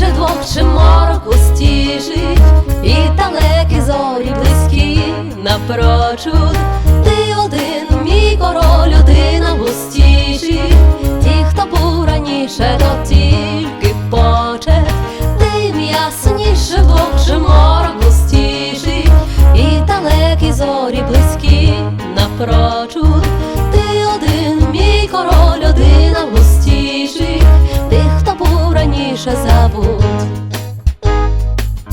ясніше двох чи морок густіший, і далекі зорі близькі напрочуд. Ти один, мій король, людина густіший, ті, хто був раніше, то тільки почет. Ти ясніше двох чи морок густіший, і далекі зорі близькі напрочуд. Ти один, мій король, людина густіший, тих, хто був раніше забуд.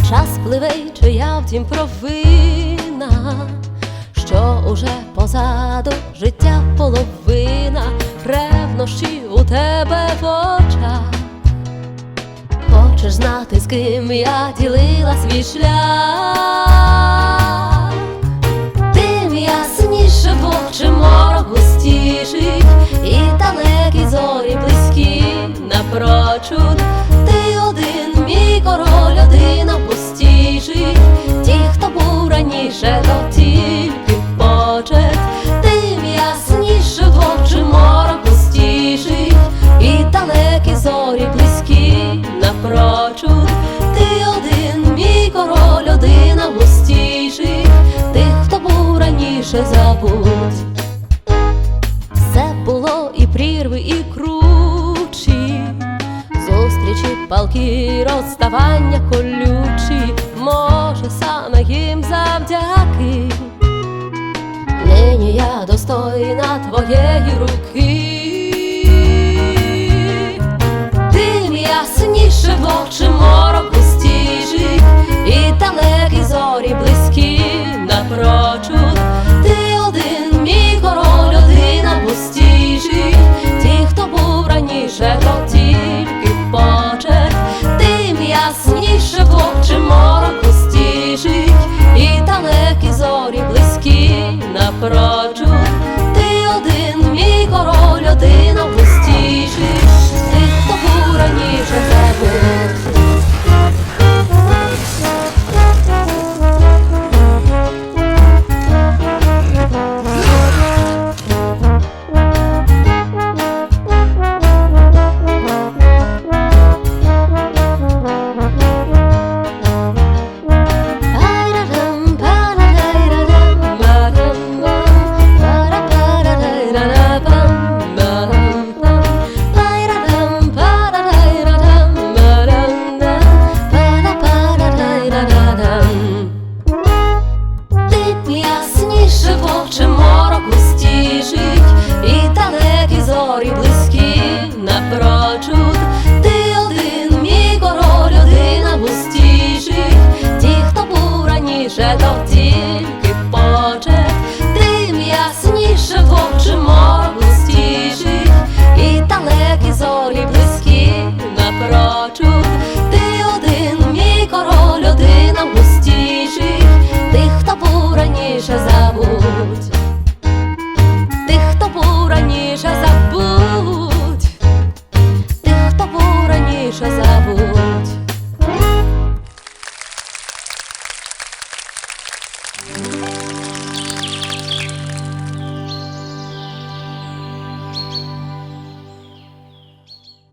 Час пливе, й чия втім провина, що уже позаду життя половина, ревнощі у тебе в очах. Хочеш знати, з ким я ділила свій шлях? Тим ясніше двох чи морок густіший, і далекі зорі близькі напрочуд. Мій король, ті, хто був раніше, то тільки почет. Тим ясніше двох чи морок густіший, і далекі зорі близькі напрочуд. Ти один, мій король, один густіший, тих, хто був раніше забудь. палки розставання колючі, може, саме їм завдяки. Нині я достойна твоєї руки, тим ясніше в очі морок стіжить, і далекі зорі близькі напрочуд. Ти один, мій король, один або стіжить, ті, хто був раніше, то. лише то тільки поче, тим ясніше вовче стіжить і далекі зорі близькі напрочуд, ти один, мій король, одина в тих, хто був раніше забудь, тих, хто був раніше забудь.